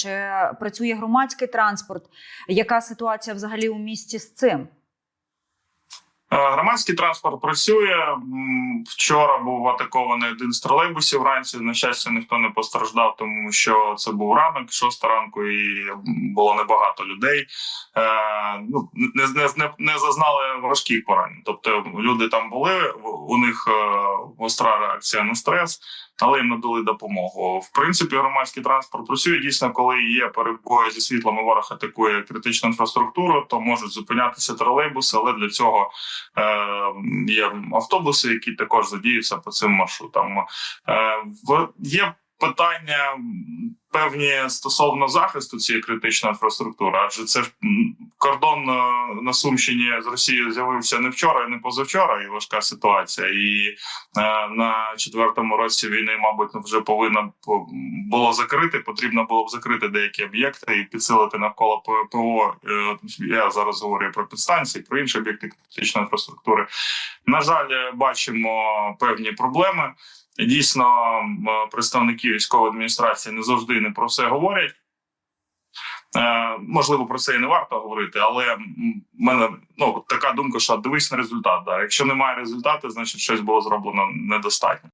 Чи працює громадський транспорт? Яка ситуація взагалі у місті з цим? Е, Громадський транспорт працює. Вчора був атакований один з тролейбусів вранці. На щастя, ніхто не постраждав, тому що це був ранок, шоста ранку, і було небагато людей. Е, ну, не, не, не, зазнали важких поранень. Тобто люди там були, у них е, гостра реакція на стрес, але їм надали допомогу. В принципі, громадський транспорт працює дійсно, коли є перебої зі світлом, і ворог атакує критичну інфраструктуру, то можуть зупинятися тролейбуси, але для цього є автобуси, які також задіються по цим маршрутам. Е, є питання певні стосовно захисту цієї критичної інфраструктури, адже це ж кордон е, на Сумщині з Росією з'явився не вчора, і не позавчора, і важка ситуація. І е, на четвертому році війни, мабуть, вже повинно б було закрити. Потрібно було б закрити деякі об'єкти і підсилити навколо ПВО. Е, Я зараз говорю про підстанції, про інші об'єкти критичної інфраструктури. На жаль, бачимо певні проблеми. Дійсно, представники військової адміністрації не завжди не про все говорять. Е, можливо, про це і не варто говорити, але в мене ну така думка, що дивись на результат. Да. Якщо немає результату, значить щось було зроблено недостатньо.